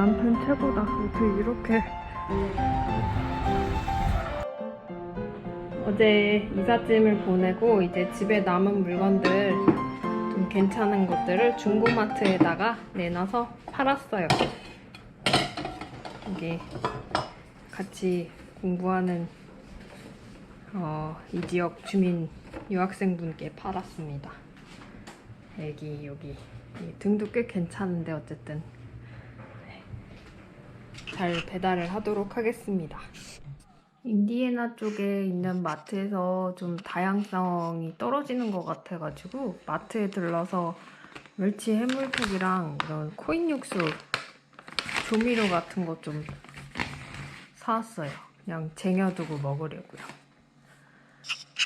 남편 최고다. 어떻게 이렇게. 어제 이삿짐을 보내고 이제 집에 남은 물건들 좀 괜찮은 것들을 중고마트에다가 내놔서 팔았어요. 이게 같이 공부하는 어, 이 지역 주민 유학생분께 팔았습니다. 여기 여기 이 등도 꽤 괜찮은데 어쨌든 네. 잘 배달을 하도록 하겠습니다. 인디애나 쪽에 있는 마트에서 좀 다양성이 떨어지는 것 같아가지고 마트에 들러서 멸치 해물국이랑 이런 코인 육수 조미료 같은 거 좀 사왔어요. 그냥 쟁여두고 먹으려고요.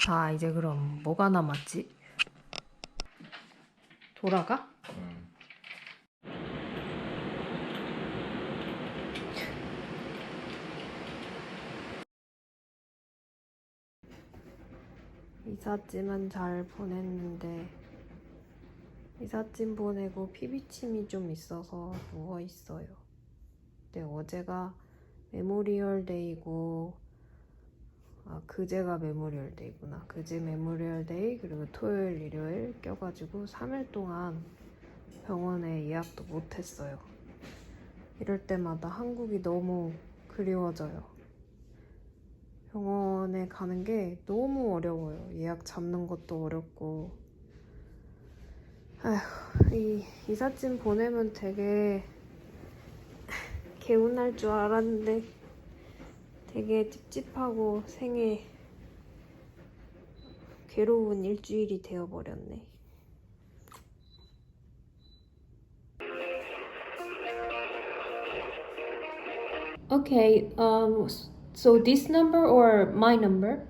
자, 이제 그럼 뭐가 남았지? 돌아가? 이삿짐은 잘 보냈는데 이삿짐 보내고 피비침이 좀 있어서 누워 있어요. 근데 어제가 메모리얼 데이고 아 그제가 메모리얼 데이구나. 그제 메모리얼 데이 그리고 토요일 일요일 껴가지고 3일 동안 병원에 예약도 못했어요. 이럴 때마다 한국이 너무 그리워져요. 병원에 가는 게 너무 어려워요. 예약 잡는 것도 어렵고. 아휴, 이 이삿짐 보내면 되게 개운할 줄 알았는데 되게 찝찝하고 생에 괴로운 일주일이 되어버렸네. Okay, um, so this number or my number?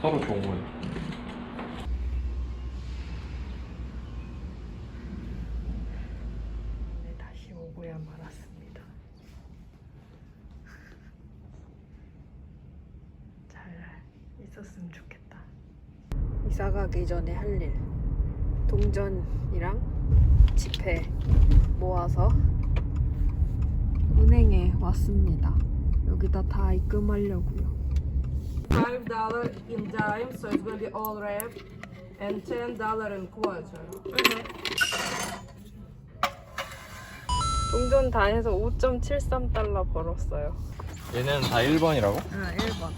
서로 좋은 거예요. 네, 다시 오고야 말았습니다. 잘 있었으면 좋겠다. 이사 가기 전에 할 일. 동전이랑 지폐 모아서 은행에 왔습니다. 여기다 다 입금하려고요. five dollar in dime, so it's gonna be all wrapped, and ten dollar in quarter. 동전 다 해서 5.73달러 벌었어요. 얘는 다 1번이라고? 응, 1번.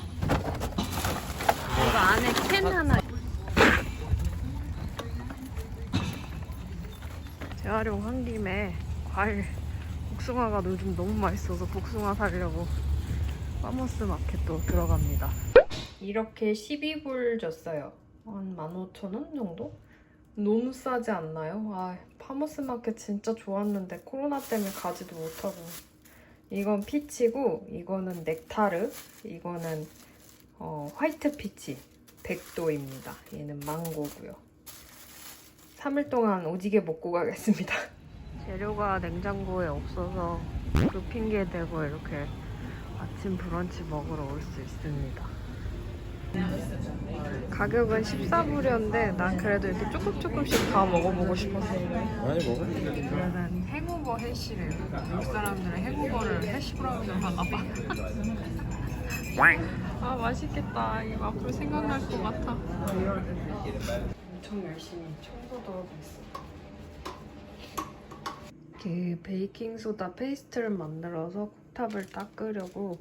이거 안에 캔 하나. 재활용 한 김에 과일 복숭아가 요즘 너무 맛있어서 복숭아 사려고 파머스 마켓도 들어갑니다. 이렇게 12불 줬어요. 한 15,000원 정도? 너무 싸지 않나요? 아, 파머스 마켓 진짜 좋았는데 코로나 때문에 가지도 못하고. 이건 피치고 이거는 넥타르 이거는 어, 화이트 피치 100도입니다 얘는 망고고요 3일 동안 오지게 먹고 가겠습니다 재료가 냉장고에 없어서 그 핑계 대고 이렇게 아침 브런치 먹으러 올 수 있습니다 가격은 14불이었는데 난 그래도 이렇게 조금 조금씩 다 먹어보고 싶었어요 많이 먹어. 이거는 행오버 해시래요. 미국 사람들은 행오버를 해시브라운으로 하나봐. 아 맛있겠다. 이거 앞으로 생각날 것 같아. 엄청 열심히 청소도 하고 있어. 그 베이킹 소다 페이스트를 만들어서 콩탑을 닦으려고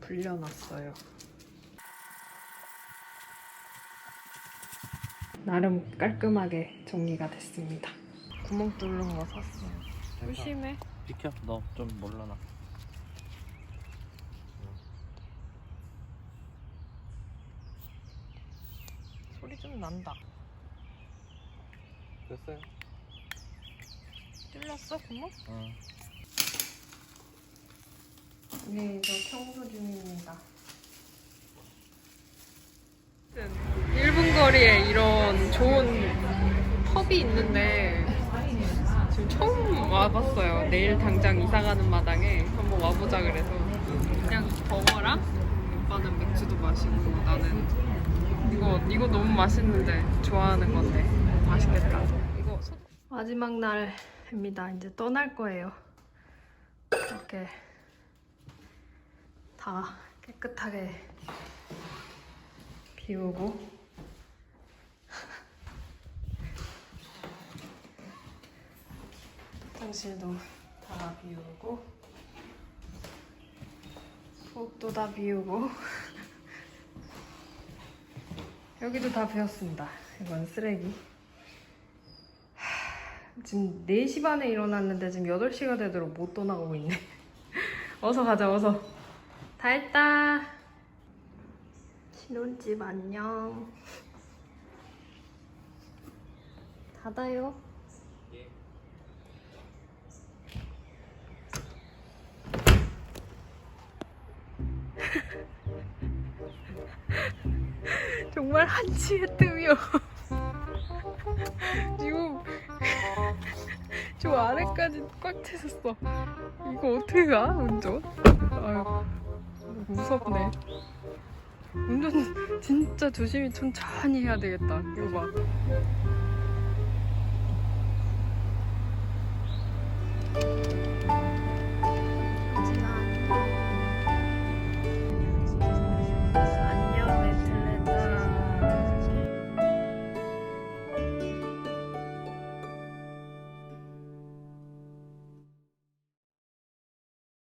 불려놨어요. 나름 깔끔하게 정리가 됐습니다. 구멍 뚫는 거 샀어요. 조심해. 비켜. 너 좀 몰라나. 소리 좀 난다. 됐어요. 뚫렸어 구멍? 응. 네, 저 청소 중입니다. 일본 거리에 이런 좋은 펍이 있는데 지금 처음 와봤어요. 내일 당장 이사 가는 마당에 한번 와보자 그래서 그냥 버거랑 오빠는 맥주도 마시고 나는 이거 이거 너무 맛있는데 좋아하는 건데 맛있겠다. 이거 소- 마지막 날입니다. 이제 떠날 거예요. 이렇게 다 깨끗하게 비우고 화장실도 다 비우고 부엌도 다 비우고 여기도 다 비웠습니다. 이건 쓰레기. 하, 지금 4시 반에 일어났는데 지금 8시가 되도록 못 떠나고 있네. 어서 가자, 어서. 다 했다. 신혼집 안녕. 닫아요. 정말 한치의 뜸이요. 지금 저 아래까지 꽉 찼었어. 이거 어떻게 가? 운전? 아유 무섭네. 운전 진짜 조심히 천천히 해야 되겠다. 이거 봐.